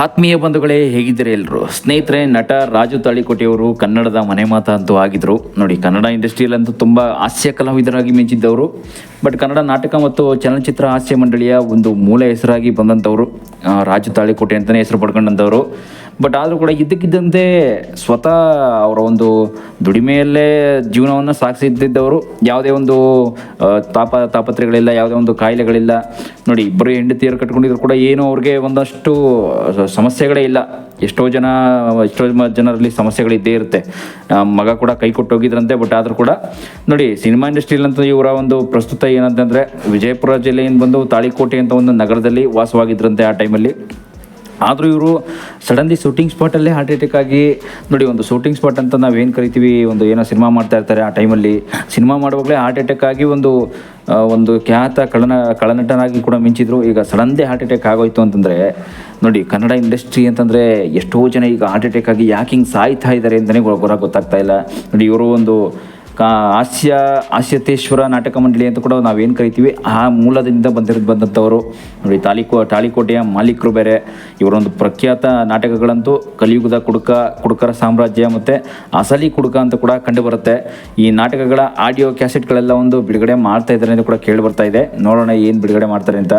ಆತ್ಮೀಯ ಬಂಧುಗಳೇ, ಹೇಗಿದ್ದೀರಿ ಎಲ್ಲರೂ? ಸ್ನೇಹಿತರೆ, ನಟ ರಾಜು ತಾಳಿಕೋಟೆಯವರು ಕನ್ನಡದ ಮನೆ ಮಾತ ಅಂತೂ ಆಗಿದ್ರು. ನೋಡಿ, ಕನ್ನಡ ಇಂಡಸ್ಟ್ರಿಯಲ್ಲಂತೂ ತುಂಬ ಹಾಸ್ಯ ಕಲಾವಿದರಾಗಿ ಮಿಂಚಿದ್ದವರು. ಬಟ್ ಕನ್ನಡ ನಾಟಕ ಮತ್ತು ಚಲನಚಿತ್ರ ಹಾಸ್ಯ ಮಂಡಳಿಯ ಒಂದು ಮೂಲ ಹೆಸರಾಗಿ ಬಂದಂಥವರು ರಾಜು ತಾಳಿಕೋಟೆ ಅಂತಲೇ ಹೆಸರು ಪಡ್ಕೊಂಡಂಥವ್ರು. ಬಟ್ ಆದರೂ ಕೂಡ ಇದ್ದಕ್ಕಿದ್ದಂತೆ ಸ್ವತಃ ಅವರ ಒಂದು ದುಡಿಮೆಯಲ್ಲೇ ಜೀವನವನ್ನು ಸಾಗಿಸಿದ್ದವರು ಯಾವುದೇ ಒಂದು ತಾಪ ತಾಪತ್ರೆಗಳಿಲ್ಲ ಯಾವುದೇ ಒಂದು ಕಾಯಿಲೆಗಳಿಲ್ಲ. ನೋಡಿ, ಇಬ್ಬರು ಹೆಂಡತಿಯರು ಕಟ್ಕೊಂಡಿದ್ರು ಕೂಡ ಏನು ಅವ್ರಿಗೆ ಒಂದಷ್ಟು ಸಮಸ್ಯೆಗಳೇ ಇಲ್ಲ. ಎಷ್ಟೋ ಜನ, ಎಷ್ಟೋ ಜನರಲ್ಲಿ ಸಮಸ್ಯೆಗಳಿದ್ದೇ ಇರುತ್ತೆ. ಮಗ ಕೂಡ ಕೈ ಕೊಟ್ಟು ಹೋಗಿದ್ರಂತೆ ಬಟ್ ಆದರೂ ಕೂಡ, ನೋಡಿ ಸಿನಿಮಾ ಇಂಡಸ್ಟ್ರಿಯಲ್ಲಂತೂ ಇವರ ಒಂದು ಪ್ರಸ್ತುತ ಏನಂತಂದರೆ, ವಿಜಯಪುರ ಜಿಲ್ಲೆಯಿಂದ ಬಂದು ತಾಳಿಕೋಟೆ ಅಂತ ಒಂದು ನಗರದಲ್ಲಿ ವಾಸವಾಗಿದ್ರಂತೆ ಆ ಟೈಮಲ್ಲಿ ಆದರೂ ಇವರು ಸಡನ್ಲಿ ಶೂಟಿಂಗ್ ಸ್ಪಾಟಲ್ಲೇ ಹಾರ್ಟ್ ಅಟ್ಯಾಕ್ ಆಗಿ, ನೋಡಿ ಒಂದು ಶೂಟಿಂಗ್ ಸ್ಪಾಟ್ ಅಂತ ನಾವು ಏನು ಕರಿತೀವಿ, ಒಂದು ಏನೋ ಸಿನಿಮಾ ಮಾಡ್ತಾ ಇರ್ತಾರೆ ಆ ಟೈಮಲ್ಲಿ ಸಿನಿಮಾ ಮಾಡುವಾಗಲೇ ಹಾರ್ಟ್ ಅಟ್ಯಾಕ್ ಆಗಿ ಒಂದು ಒಂದು ಖ್ಯಾತ ಕಳನ, ಕಳನಟನಾಗಿ ಕೂಡ ಮಿಂಚಿದ್ರು. ಈಗ ಸಡನ್ದೇ ಹಾರ್ಟ್ ಅಟ್ಯಾಕ್ ಆಗೋಯ್ತು ಅಂತಂದರೆ, ನೋಡಿ ಕನ್ನಡ ಇಂಡಸ್ಟ್ರಿ ಅಂತಂದರೆ ಎಷ್ಟೋ ಜನ ಈಗ ಹಾರ್ಟ್ ಅಟ್ಯಾಕ್ ಆಗಿ ಯಾಕೆ ಹಿಂಗೆ ಸಾಯ್ತಾ ಇದ್ದಾರೆ ಅಂತಲೇ ಗೊರ ಗೊತ್ತಾಗ್ತಾ ಇಲ್ಲ. ನೋಡಿ ಇವರು ಒಂದು ಕಾ ಹಾಸ್ಯ, ಹಾಸ್ಯತೇಶ್ವರ ನಾಟಕ ಮಂಡಳಿ ಅಂತ ಕೂಡ ನಾವೇನು ಕರಿತೀವಿ, ಆ ಮೂಲದಿಂದ ಬಂದಿರೋದು ಬಂದಂಥವರು. ನೋಡಿ, ತಾಲಿಕೋ, ತಾಳಿಕೋಟೆಯ ಮಾಲೀಕರು ಬೇರೆ. ಇವರೊಂದು ಪ್ರಖ್ಯಾತ ನಾಟಕಗಳಂತೂ ಕಲಿಯುಗದ ಕುಡುಕ, ಕುಡುಕರ ಸಾಮ್ರಾಜ್ಯ ಮತ್ತು ಅಸಲಿ ಕುಡುಕ ಅಂತ ಕೂಡ ಕಂಡು ಬರುತ್ತೆ. ಈ ನಾಟಕಗಳ ಆಡಿಯೋ ಕ್ಯಾಸೆಟ್ಗಳೆಲ್ಲ ಒಂದು ಬಿಡುಗಡೆ ಮಾಡ್ತಾ ಇದ್ದಾರೆ ಅಂತ ಕೂಡ ಕೇಳಿ ಬರ್ತಾ ಇದೆ. ನೋಡೋಣ ಏನು ಬಿಡುಗಡೆ ಮಾಡ್ತಾರೆ ಅಂತ.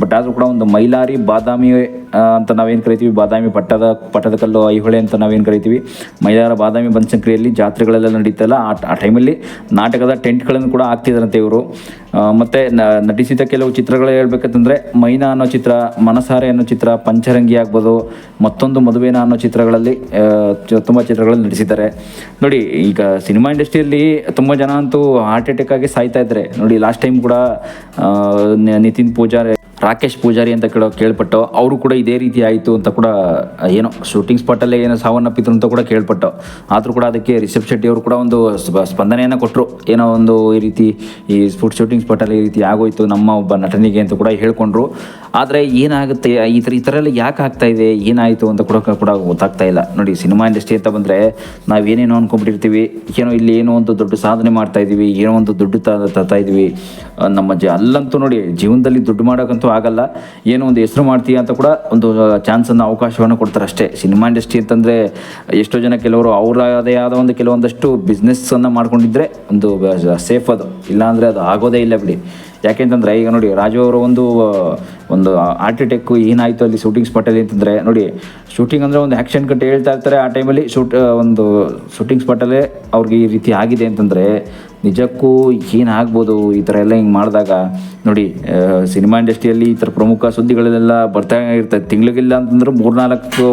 ಬಟ್ ಆದರೂ ಕೂಡ ಒಂದು ಮೈಲಾರಿ ಬಾದಾಮಿ ಅಂತ ನಾವೇನು ಕರಿತೀವಿ, ಬಾದಾಮಿ ಪಟ್ಟದ, ಪಟ್ಟದಕಲ್ಲು ಐಹೊಳೆ ಅಂತ ನಾವೇನು ಕರಿತೀವಿ. ಮೈಲಾರ ಬಾದಾಮಿ ಬನಶಂಕರಿಯಲ್ಲಿ ಜಾತ್ರೆಗಳೆಲ್ಲ ನಡೀತಲ್ಲ, ಆ ಆ ಟೈಮಲ್ಲಿ ನಾಟಕದ ಟೆಂಟ್ಗಳನ್ನು ಕೂಡ ಹಾಕ್ತಿದ್ರಂತೆ ಇವರು. ಮತ್ತು ನಟಿಸಿದ ಕೆಲವು ಚಿತ್ರಗಳು ಹೇಳ್ಬೇಕಂತಂದರೆ ಮೈನಾ ಅನ್ನೋ ಚಿತ್ರ, ಮನಸಾರೆ ಅನ್ನೋ ಚಿತ್ರ, ಪಂಚರಂಗಿ ಆಗ್ಬೋದು, ಮತ್ತೊಂದು ಮದುವೆನ ಅನ್ನೋ ಚಿತ್ರಗಳಲ್ಲಿ ತುಂಬ ಚಿತ್ರಗಳಲ್ಲಿ ನಟಿಸಿದ್ದಾರೆ. ನೋಡಿ, ಈಗ ಸಿನಿಮಾ ಇಂಡಸ್ಟ್ರಿಯಲ್ಲಿ ತುಂಬ ಜನ ಅಂತೂ ಹಾರ್ಟ್ ಅಟ್ಯಾಕ್ ಆಗಿ ಸಾಯ್ತಾ ಇದ್ದಾರೆ. ನೋಡಿ, ಲಾಸ್ಟ್ ಟೈಮ್ ಕೂಡ ನಿತಿನ್ ಪೂಜಾರಿ ರಾಕೇಶ್ ಪೂಜಾರಿ ಅಂತ ಕೇಳೋ ಕೇಳ್ಪಟ್ಟು, ಅವರು ಕೂಡ ಇದೇ ರೀತಿ ಆಯಿತು ಅಂತ ಕೂಡ, ಏನೋ ಶೂಟಿಂಗ್ ಸ್ಪಾಟಲ್ಲೇ ಏನೋ ಸಾವನ್ನಪ್ಪಿದ್ರು ಅಂತ ಕೂಡ ಕೇಳ್ಪಟ್ಟು. ಆದರೂ ಕೂಡ ಅದಕ್ಕೆ ರಿಷಬ್ ಶೆಟ್ಟಿ ಅವರು ಕೂಡ ಒಂದು ಸ್ಪ- ಸ್ಪಂದನೆಯನ್ನು ಕೊಟ್ಟರು ಏನೋ ಒಂದು ಈ ರೀತಿ ಈ ಸ್ಪೋರ್ಟ್ ಶೂಟಿಂಗ್ ಸ್ಪಾಟಲ್ಲಿ ಈ ರೀತಿ ಆಗೋಯ್ತು ನಮ್ಮ ಒಬ್ಬ ನಟನಿಗೆ ಅಂತ ಕೂಡ ಹೇಳ್ಕೊಂಡ್ರು. ಆದರೆ ಏನಾಗುತ್ತೆ, ಈ ಥರ ಈ ಥರ ಎಲ್ಲ ಯಾಕೆ ಆಗ್ತಾಯಿದೆ ಏನಾಯಿತು ಅಂತ ಕೂಡ ಕೂಡ ಗೊತ್ತಾಗ್ತಾ ಇಲ್ಲ. ನೋಡಿ, ಸಿನಿಮಾ ಇಂಡಸ್ಟ್ರಿ ಅಂತ ಬಂದರೆ ನಾವೇನೇನೋ ಅಂದ್ಕೊಂಡ್ಬಿಟ್ಟಿರ್ತೀವಿ ಏನೋ ಇಲ್ಲಿ ಏನೋ ಒಂದು ದೊಡ್ಡ ಸಾಧನೆ ಮಾಡ್ತಾ ಇದ್ದೀವಿ ಏನೋ ಒಂದು ದುಡ್ಡು ತ- ತರ್ತಾ ನಮ್ಮ ಜ ಅಲ್ಲಂತೂ ನೋಡಿ, ಜೀವನದಲ್ಲಿ ದುಡ್ಡು ಮಾಡೋಕ್ಕಂತೂ ಆಗಲ್ಲ ಏನೋ ಒಂದು ಹೆಸರು ಮಾಡ್ತೀಯ ಅಂತ ಕೂಡ ಒಂದು ಚಾನ್ಸನ್ನು ಅವಕಾಶವನ್ನು ಕೊಡ್ತಾರೆ ಅಷ್ಟೇ. ಸಿನಿಮಾ ಇಂಡಸ್ಟ್ರಿ ಅಂತಂದರೆ ಎಷ್ಟೋ ಜನ ಕೆಲವರು ಅವರದೇ ಆದ ಒಂದು ಕೆಲವೊಂದಷ್ಟು ಬಿಸ್ನೆಸ್ಸನ್ನು ಮಾಡ್ಕೊಂಡಿದ್ರೆ ಒಂದು ಸೇಫ್ ಅದು. ಇಲ್ಲಾಂದರೆ ಅದು ಆಗೋದೇ ಇಲ್ಲ ಬಿಡಿ. ಯಾಕೆಂತಂದರೆ ಈಗ ನೋಡಿ ರಾಜು ಅವರು ಒಂದು ಒಂದು ಹಾರ್ಟ್ ಅಟ್ಯಾಕು ಏನಾಯಿತು ಅಲ್ಲಿ ಶೂಟಿಂಗ್ ಸ್ಪಾಟಲ್ಲಿ ಅಂತಂದರೆ ನೋಡಿ ಶೂಟಿಂಗ್ ಅಂದರೆ ಒಂದು ಆ್ಯಕ್ಷನ್ ಕಟ್ ಹೇಳ್ತಾ ಇರ್ತಾರೆ ಆ ಟೈಮಲ್ಲಿ ಶೂಟ್ ಒಂದು ಶೂಟಿಂಗ್ ಸ್ಪಾಟಲ್ಲೇ ಅವ್ರಿಗೆ ಈ ರೀತಿ ಆಗಿದೆ ಅಂತಂದರೆ ನಿಜಕ್ಕೂ ಏನಾಗ್ಬೋದು ಈ ಥರ ಎಲ್ಲ ಹಿಂಗೆ ಮಾಡಿದಾಗ. ನೋಡಿ ಸಿನಿಮಾ ಇಂಡಸ್ಟ್ರಿಯಲ್ಲಿ ಈ ಥರ ಪ್ರಮುಖ ಸುದ್ದಿಗಳೆಲ್ಲ ಬರ್ತಾ ಇರ್ತದೆ. ತಿಂಗಳಿಗಿಲ್ಲ ಅಂತಂದ್ರೆ ಮೂರ್ನಾಲ್ಕು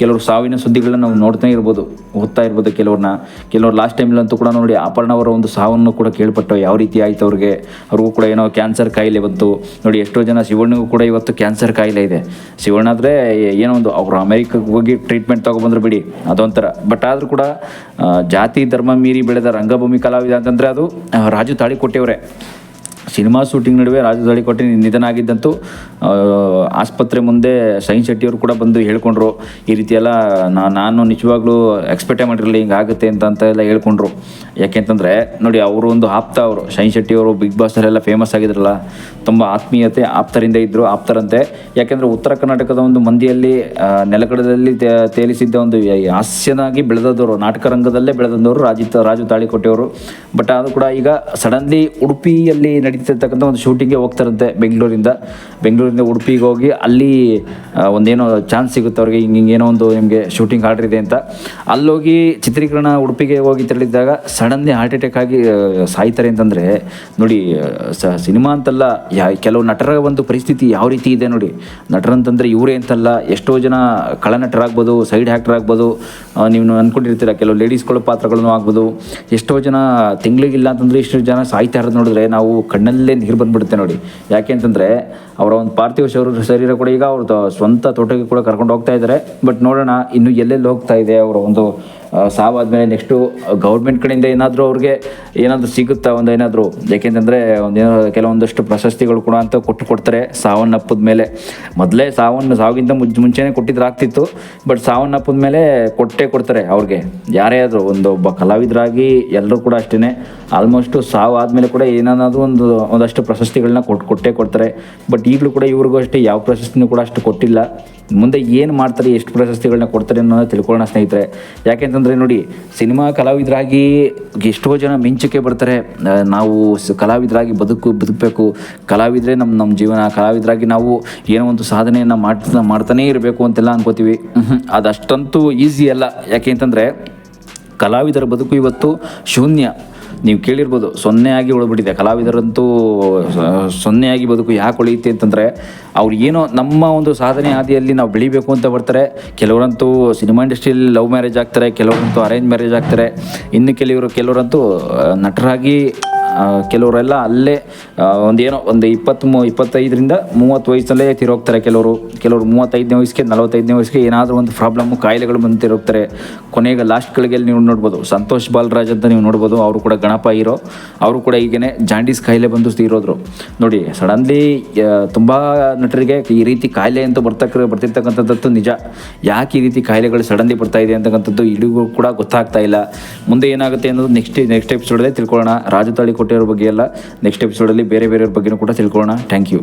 ಕೆಲವರು ಸಾವಿನ ಸುದ್ದಿಗಳನ್ನ ನಾವು ನೋಡ್ತಾ ಇರ್ಬೋದು, ಓದ್ತಾ ಇರ್ಬೋದು ಕೆಲವ್ರನ್ನ. ಕೆಲವ್ರು ಲಾಸ್ಟ್ ಟೈಮಲ್ಲಂತೂ ಕೂಡ ನೋಡಿ ಅಪರ್ಣ ಅವರ ಒಂದು ಸಾವನ್ನು ಕೂಡ ಕೇಳ್ಪಟ್ಟು ಯಾವ ರೀತಿ ಆಯ್ತು ಅವ್ರಿಗೆ? ಅವ್ರಿಗೂ ಕೂಡ ಏನೋ ಕ್ಯಾನ್ಸರ್ ಕಾಯಿಲೆ ಬಂತು. ನೋಡಿ, ಎಷ್ಟೋ ಜನ ಶಿವಣ್ಣಗೂ ಕೂಡ ಇವತ್ತು ಕ್ಯಾನ್ಸರ್ ಕಾಯಿಲೆ ಇದೆ. ಶಿವಣ್ಣ ಆದರೆ ಏನೋ ಒಂದು ಅವರು ಅಮೆರಿಕಕ್ಕೆ ಹೋಗಿ ಟ್ರೀಟ್ಮೆಂಟ್ ತೊಗೊಬಂದ್ರೆ ಬಿಡಿ, ಅದೊಂಥರ. ಬಟ್ ಆದರೂ ಕೂಡ ಜಾತಿ, ಧರ್ಮ ಮೀರಿ ಬೆಳೆದ ರಂಗಭೂಮಿ ಕಲಾವಿದ ಅಂತಂದರೆ ಅದು ರಾಜು ತಾಳಿಕೊಟ್ಟೆಯವರೇ ಸಿನಿಮಾ ಶೂಟಿಂಗ್ ನಡುವೆ ರಾಜು ತಾಳಿಕೋಟೆ ನಿಧನ ಆಗಿದ್ದಂತೂ ಆ, ಆಸ್ಪತ್ರೆ ಮುಂದೆ ಸೈನ್ ಶೆಟ್ಟಿಯವರು ಕೂಡ ಬಂದು ಹೇಳ್ಕೊಂಡ್ರು. ಈ ರೀತಿ ಎಲ್ಲ ನಾನು ನಿಜವಾಗ್ಲೂ ಎಕ್ಸ್ಪೆಕ್ಟೇ ಮಾಡಿರಲಿಲ್ಲ ಹಿಂಗೆ ಆಗುತ್ತೆ ಅಂತ ಅಂತ ಎಲ್ಲ ಹೇಳ್ಕೊಂಡ್ರು. ಯಾಕೆಂತಂದರೆ ನೋಡಿ ಅವರು ಒಂದು ಆಪ್ತ ಅವರು. ಶೈನ್ ಶೆಟ್ಟಿಯವರು ಬಿಗ್ ಬಾಸಲ್ಲೆಲ್ಲ ಫೇಮಸ್ ಆಗಿದ್ರಲ್ಲ ತುಂಬ ಆತ್ಮೀಯತೆ ಆಪ್ತರಿಂದ ಇದ್ದರು ಆಪ್ತರಂತೆ. ಯಾಕೆಂದರೆ ಉತ್ತರ ಕರ್ನಾಟಕದ ಒಂದು ಮಂದಿಯಲ್ಲಿ ನೆಲಗಡದಲ್ಲಿ ತೇಲಿಸಿದ್ದ ಒಂದು ಹಾಸ್ಯನಾಗಿ ಬೆಳೆದವರು ನಾಟಕ ರಂಗದಲ್ಲೇ ಬೆಳೆದವರು ರಾಜಿತ್ ರಾಜು ತಾಳಿಕೋಟೆಯವರು ಬಟ್ ಅದು ಕೂಡ ಈಗ ಸಡನ್ಲಿ ಉಡುಪಿಯಲ್ಲಿ ನಡೀತಿರ್ತಕ್ಕಂಥ ಒಂದು ಶೂಟಿಂಗ್ಗೆ ಹೋಗ್ತಾರಂತೆ ಬೆಂಗಳೂರಿಂದ. ಬೆಂಗಳೂರಿಂದ ಉಡುಪಿಗೆ ಹೋಗಿ ಅಲ್ಲಿ ಒಂದೇನೋ ಚಾನ್ಸ್ ಸಿಗುತ್ತೆ ಅವ್ರಿಗೆ, ಹಿಂಗೆ ಹಿಂಗೆ ಏನೋ ಒಂದು ನಿಮಗೆ ಶೂಟಿಂಗ್ ಆರ್ಡರ್ ಇದೆ ಅಂತ. ಅಲ್ಲೋಗಿ ಚಿತ್ರೀಕರಣ ಉಡುಪಿಗೆ ಹೋಗಿ ತೆರಳಿದ್ದಾಗ ಸಡನ್ಲಿ ಹಾರ್ಟ್ ಅಟ್ಯಾಕ್ ಆಗಿ ಸಾಯ್ತಾರೆ ಅಂತಂದರೆ, ನೋಡಿ ಸ, ಸಿನಿಮಾ ಅಂತಲ್ಲ, ಯಾ, ಕೆಲವು ನಟರ ಒಂದು ಪರಿಸ್ಥಿತಿ ಯಾವ ರೀತಿ ಇದೆ ನೋಡಿ. ನಟರಂತಂದರೆ ಇವರೇ ಅಂತಲ್ಲ, ಎಷ್ಟೋ ಜನ ಕಳನಟರಾಗ್ಬೋದು ಸೈಡ್ ಆ್ಯಕ್ಟರ್ ಆಗ್ಬೋದು ನೀವು ಅಂದ್ಕೊಂಡಿರ್ತೀರ ಕೆಲವು ಲೇಡೀಸ್ಗಳ ಪಾತ್ರಗಳನ್ನು ಆಗ್ಬೋದು. ಎಷ್ಟೋ ಜನ ತಿಂಗಳಿಗಿಲ್ಲ ಅಂತಂದರೆ ಇಷ್ಟು ಜನ ಸಾಯ್ತಾ ಇರೋದು ನೋಡಿದ್ರೆ ನಾವು ಕಣ್ಣಲ್ಲೇ ನೀರು ಬಂದ್ಬಿಡುತ್ತೆ ನೋಡಿ. ಯಾಕೆ ಅಂತಂದರೆ, ಅವರ ಒಂದು ಪಾರ್ಥಿವ ಶರೀರ ಶರೀರ ಕೂಡ ಈಗ ಅವ್ರದ್ದು ಸ್ವಂತ ತೋಟಕ್ಕೆ ಕೂಡ ಕರ್ಕೊಂಡು ಹೋಗ್ತಾ ಇದ್ದಾರೆ ಬಟ್ ನೋಡೋಣ, ಇನ್ನು ಎಲ್ಲೆಲ್ಲಿ ಹೋಗ್ತಾ ಇದೆ ಅವರ ಒಂದು ಸಾವಾದ್ಮೇಲೆ ನೆಕ್ಸ್ಟು ಗೌರ್ಮೆಂಟ್ ಕಡೆಯಿಂದ ಏನಾದರೂ ಅವ್ರಿಗೆ ಏನಾದರೂ ಸಿಗುತ್ತಾ ಒಂದು ಏನಾದರೂ? ಯಾಕೆಂತಂದರೆ ಒಂದೇನೋ ಕೆಲವೊಂದಷ್ಟು ಪ್ರಶಸ್ತಿಗಳು ಕೂಡ ಅಂತ ಕೊಟ್ಟು ಕೊಡ್ತಾರೆ ಸಾವನ್ನಪ್ಪದ ಮೇಲೆ. ಮೊದಲೇ ಸಾವನ್ನು ಸಾವಿಗಿಂತ ಮುಂಚೆ ಮುಂಚೆನೇ ಕೊಟ್ಟಿದ್ರೆ ಆಗ್ತಿತ್ತು. ಬಟ್ ಸಾವನ್ನಪ್ಪದ ಮೇಲೆ ಕೊಟ್ಟೇ ಕೊಡ್ತಾರೆ ಅವ್ರಿಗೆ. ಯಾರೇ ಆದರೂ, ಒಂದು ಒಬ್ಬ ಕಲಾವಿದರಾಗಿ ಎಲ್ಲರೂ ಕೂಡ ಅಷ್ಟೇ ಆಲ್ಮೋಸ್ಟು ಸಾವು ಆದಮೇಲೆ ಕೂಡ ಏನಾದರೂ ಒಂದು, ಒಂದಷ್ಟು ಪ್ರಶಸ್ತಿಗಳನ್ನ ಕೊಟ್ಟು ಕೊಟ್ಟೇ ಕೊಡ್ತಾರೆ. ಬಟ್ ಈಗಲೂ ಕೂಡ ಇವ್ರಿಗೂ ಅಷ್ಟೇ, ಯಾವ ಪ್ರಶಸ್ತಿನೂ ಕೂಡ ಅಷ್ಟು ಕೊಟ್ಟಿಲ್ಲ. ಮುಂದೆ ಏನು ಮಾಡ್ತಾರೆ, ಎಷ್ಟು ಪ್ರಶಸ್ತಿಗಳನ್ನ ಕೊಡ್ತಾರೆ ಅನ್ನೋದು ತಿಳ್ಕೊಳ್ಳೋಣ ಸ್ನೇಹಿತರೆ. ಯಾಕೆಂತಂದರೆ ನೋಡಿ, ಸಿನಿಮಾ ಕಲಾವಿದರಾಗಿ ಎಷ್ಟೋ ಜನ ಮಿಂಚಕ್ಕೆ ಬರ್ತಾರೆ. ನಾವು ಕಲಾವಿದರಾಗಿ ಬದುಕು, ಬದುಕಬೇಕು. ಕಲಾವಿದರೆ ನಮ್ಮ ನಮ್ಮ ಜೀವನ, ಕಲಾವಿದರಾಗಿ ನಾವು ಏನೋ ಒಂದು ಸಾಧನೆಯನ್ನು ಮಾಡ್ತಾ, ಮಾಡ್ತಾನೇ ಇರಬೇಕು ಅಂತೆಲ್ಲ ಅನ್ಕೋತೀವಿ. ಅದಷ್ಟಂತೂ ಈಸಿ ಅಲ್ಲ. ಯಾಕೆ ಅಂತಂದರೆ ಕಲಾವಿದರ ಬದುಕು ಇವತ್ತು ಶೂನ್ಯ. ನೀವು ಕೇಳಿರ್ಬೋದು ಸೊನ್ನೆಯಾಗಿ ಉಳ್ಬಿಟ್ಟಿದೆ. ಕಲಾವಿದರಂತೂ ಸೊನ್ನೆ ಸೊನ್ನೆಯಾಗಿ ಬದುಕು ಯಾಕೆ ಉಳಿಯುತ್ತೆ ಅಂತಂದರೆ, ಅವ್ರು ಏನೋ ನಮ್ಮ ಒಂದು ಸಾಧನೆ ಹಾದಿಯಲ್ಲಿ ನಾವು ಬೆಳಿಬೇಕು ಅಂತ ಬರ್ತಾರೆ. ಕೆಲವರಂತೂ ಸಿನಿಮಾ ಇಂಡಸ್ಟ್ರಿಯಲ್ಲಿ ಲವ್ ಮ್ಯಾರೇಜ್ ಆಗ್ತಾರೆ, ಕೆಲವರಂತೂ ಅರೇಂಜ್ ಮ್ಯಾರೇಜ್ ಆಗ್ತಾರೆ. ಇನ್ನು ಕೆಲವರು, ಕೆಲವರಂತೂ ನಟರಾಗಿ ಕೆಲವರೆಲ್ಲ ಅಲ್ಲೇ ಒಂದೇನೋ ಒಂದು ಇಪ್ಪತ್ತು ಇಪ್ಪತ್ತೈದರಿಂದ ಮೂವತ್ತು ವಯಸ್ಸಲ್ಲೇ ತಿರೋಗ್ತಾರೆ ಕೆಲವರು. ಕೆಲವರು ಮೂವತ್ತೈದನೇ ವಯಸ್ಸಿಗೆ, ನಲವತ್ತೈದನೇ ವಯಸ್ಸಿಗೆ ಏನಾದರೂ ಒಂದು ಪ್ರಾಬ್ಲಮ್ಮು ಕಾಯಿಲೆಗಳು ಬಂದು ತಿರೋಗ್ತಾರೆ. ಕೊನೆಗೆ ಲಾಸ್ಟ್ ಗಳಿಗೆ ನೀವು ನೋಡ್ಬೋದು, ಸಂತೋಷ್ ಬಾಲರಾಜ್ ಅಂತ ನೀವು ನೋಡ್ಬೋದು, ಅವರು ಕೂಡ ಗಣಪ ಇರೋ ಅವರು ಕೂಡ ಈಗೇನೆ ಜಾಂಡೀಸ್ ಕಾಯಿಲೆ ಬಂದು ತೀರೋದ್ರು. ನೋಡಿ ಸಡನ್ಲಿ ತುಂಬ ನಟರಿಗೆ ಈ ರೀತಿ ಕಾಯಿಲೆ ಅಂತ ಬರ್ತಕ್ಕ ಬರ್ತಿರ್ತಕ್ಕಂಥದ್ದು ನಿಜ. ಯಾಕೆ ಈ ರೀತಿ ಕಾಯಿಲೆಗಳು ಸಡನ್ಲಿ ಬರ್ತಾ ಇದೆ ಅಂತಕ್ಕಂಥದ್ದು ಇಡಿಗೂ ಕೂಡ ಗೊತ್ತಾಗ್ತಾ ಇಲ್ಲ. ಮುಂದೆ ಏನಾಗುತ್ತೆ ಅನ್ನೋದು ನೆಕ್ಸ್ಟ್ ನೆಕ್ಸ್ಟ್ ಎಪಿಸೋಡಲ್ಲೇ ತಿಳ್ಕೊಳ್ಳೋಣ. ರಾಜು ತಾಳಿಕೋಟೆಯವ್ರ ಬಗ್ಗೆ ಎಲ್ಲ ನೆಕ್ಸ್ಟ್ ಎಪಿಸೋಡಲ್ಲಿ ಬೇರೆ ಬೇರೆಯವ್ರ ಬಗ್ಗೆನೂ ಕೂಡ ತಿಳ್ಕೊಳ್ಳೋಣ. Thank you